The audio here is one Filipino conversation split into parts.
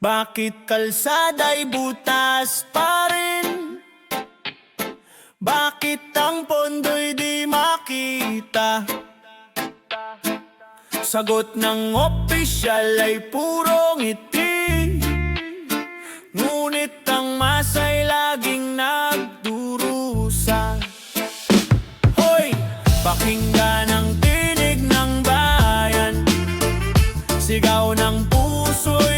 Bakit kalsada'y butas pa rin? Bakit ang pondo'y di makita? Sagot ng opisyal ay puro ngiti Ngunit ang masay laging nagdurusa Hoy! Pakinggan ang tinig ng bayan Sigaw ng puso'y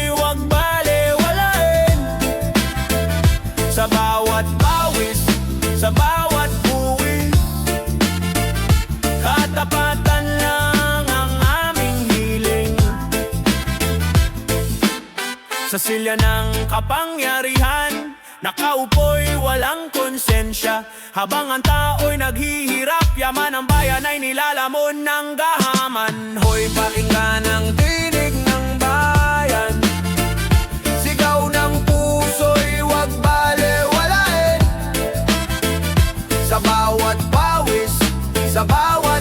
Sa silya ng kapangyarihan Nakaupo'y walang konsensya. Habang ang tao'y naghihirap Yaman ang bayan ay nilalamon ng gahaman. Hoy pakinggan ang tinig ng bayan. Sigaw ng puso'y wag balewalain Sa bawat pawis, sa bawat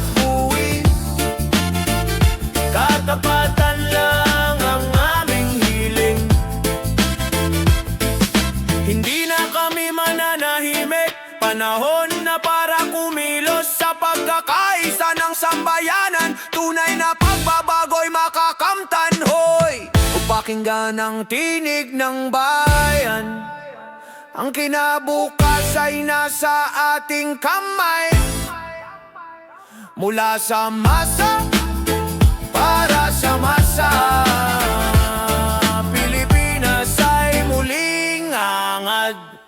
Panahon na para kumilos sa pagkakaisa ng sambayanan. Tunay na pagbabago'y makakamtan, hoy! Upakinggan ang tinig ng bayan. Ang kinabukas ay nasa ating kamay. Mula sa masa para sa masa. Pilipinas ay muling angad.